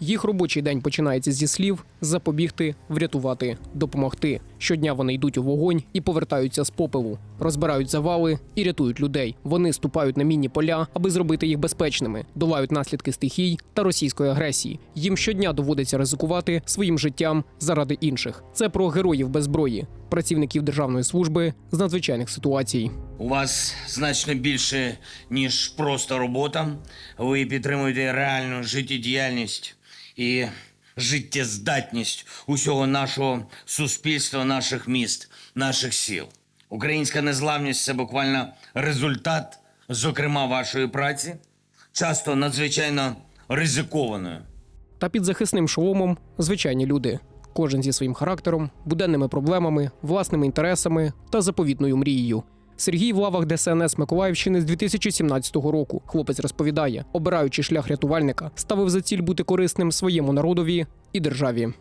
Їх робочий день починається зі слів запобігти, врятувати, допомогти. Щодня вони йдуть у вогонь і повертаються з попелу, розбирають завали і рятують людей. Вони ступають на мінні поля, аби зробити їх безпечними, долають наслідки стихій та російської агресії. Їм щодня доводиться ризикувати своїм життям заради інших. Це про героїв без зброї, працівників державної служби з надзвичайних ситуацій. У вас значно більше, ніж просто робота. Ви підтримуєте реальну життєдіяльність і життєздатність усього нашого суспільства, наших міст, наших сіл. Українська незламність це буквально результат, зокрема, вашої праці, часто надзвичайно ризикованою. Та під захисним шоломом звичайні люди. Кожен зі своїм характером, буденними проблемами, власними інтересами та заповітною мрією. Сергій в лавах ДСНС Миколаївщини з 2017 року. Хлопець розповідає, обираючи шлях рятувальника, ставив за ціль бути корисним своєму народові і державі.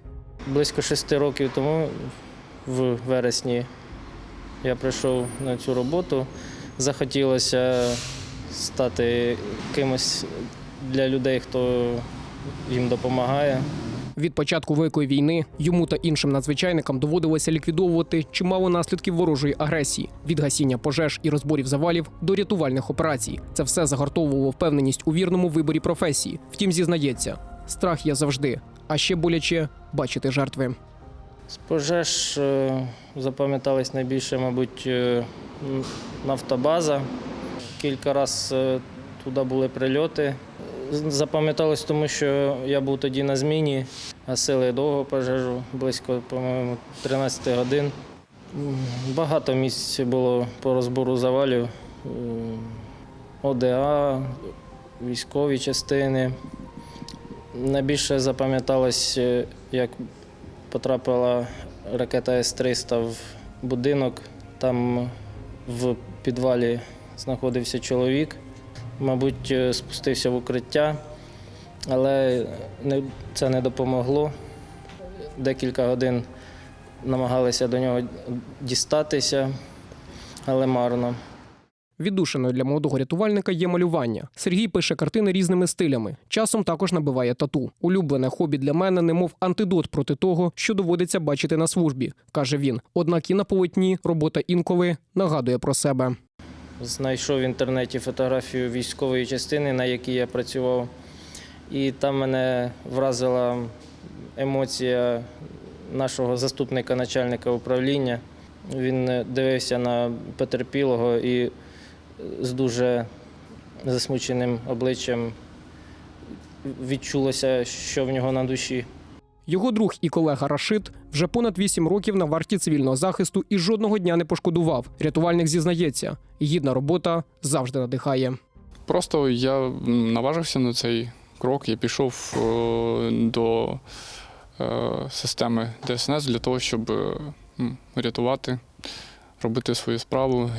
Близько шести років тому, в вересні, я прийшов на цю роботу. Захотілося стати кимось для людей, хто їм допомагає. Від початку великої війни йому та іншим надзвичайникам доводилося ліквідовувати чимало наслідків ворожої агресії від гасіння пожеж і розборів завалів до рятувальних операцій. Це все загартовувало впевненість у вірному виборі професії. Втім, зізнається, страх є завжди, а ще боляче бачити жертви. З пожеж е, запам'ятались найбільше, мабуть, е, нафтобаза. Кілька разів е, туди були прильоти. Запам'яталось тому, що я був тоді на зміні, гасили довго пожежу, близько, по-моєму, 13 годин. Багато місць було по розбору завалів. ОДА, військові частини. Найбільше запам'яталось, е, як потрапила ракета С-300 в будинок. Там в підвалі знаходився чоловік. Мабуть, е, спустився в укриття, але це не допомогло. Декілька годин намагалися до нього дістатися, але марно. Віддушиною для молодого рятувальника є малювання. Сергій пише картини різними стилями. Часом також набиває тату. Улюблене хобі для мене, немов антидот проти того, що доводиться бачити на службі, каже він. Однак і на полотні робота інколи нагадує про себе. Знайшов в інтернеті фотографію військової частини, на якій я працював. І там мене вразила емоція нашого заступника начальника управління. Він дивився на потерпілого і з дуже засмученим обличчям відчулося, що в нього на душі. Його друг і колега Рашид вже понад вісім років на варті цивільного захисту і жодного дня не пошкодував. Рятувальник зізнається, гідна робота завжди надихає. Просто я наважився на цей крок. Я пішов е, до е, системи ДСНС для того, щоб е, рятувати, робити свою справу,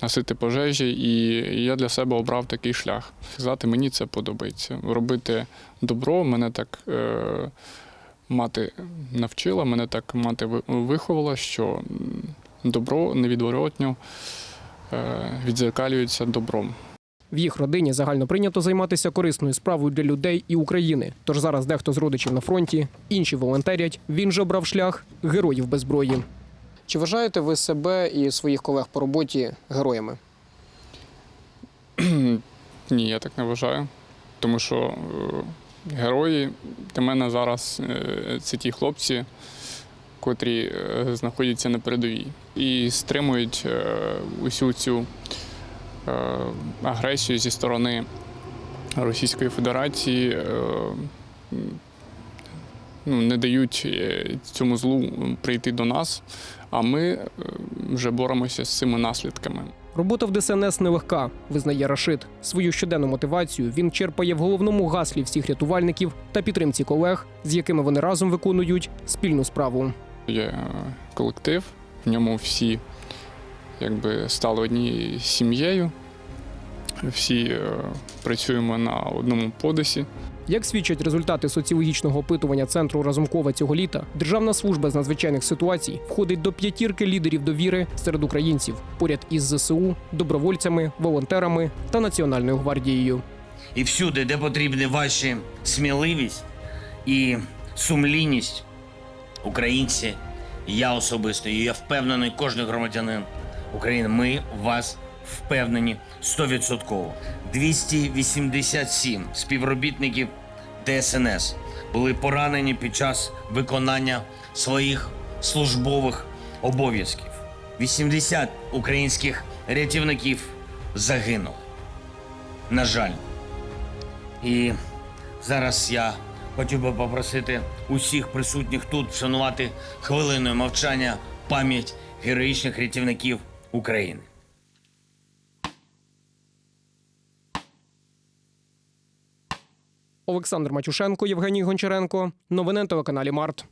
гасити пожежі. І я для себе обрав такий шлях. Сказати, мені це подобається. Робити добро мене так. Мати навчила, мене так мати виховала, що добро невідворотньо е, відзеркалюється добром. В їх родині загально прийнято займатися корисною справою для людей і України. Тож зараз дехто з родичів на фронті, інші волонтерять. Він же обрав шлях героїв без зброї. Чи вважаєте ви себе і своїх колег по роботі героями? Ні, я так не вважаю. Тому що е, герої для мене зараз е, це ті хлопці, котрі е, знаходяться на передовій і стримують е, усю цю е, агресію зі сторони Російської Федерації. Ну, не дають цьому злу прийти до нас, а ми вже боремося з цими наслідками. Робота в ДСНС нелегка, визнає Рашид. Свою щоденну мотивацію він черпає в головному гаслі всіх рятувальників та підтримці колег, з якими вони разом виконують спільну справу. Є колектив, в ньому всі якби стали однією сім'єю. Всі е, працюємо на одному подисі. Як свідчать результати соціологічного опитування центру Разумкова цього літа, Державна служба з надзвичайних ситуацій входить до п'ятірки лідерів довіри серед українців поряд із ЗСУ, добровольцями, волонтерами та Національною гвардією. І всюди, де потрібні ваші сміливість і сумлінність, українці, я особисто, і я впевнений, кожен громадянин України, ми вас впевнені 100%. 287 співробітників ДСНС були поранені під час виконання своїх службових обов'язків. 80 українських рятівників загинули. На жаль. І зараз я хотів би попросити усіх присутніх тут вшанувати хвилиною мовчання пам'ять героїчних рятівників України. Олександр Матюшенко, Євгеній Гончаренко. Новини на телеканалі Март.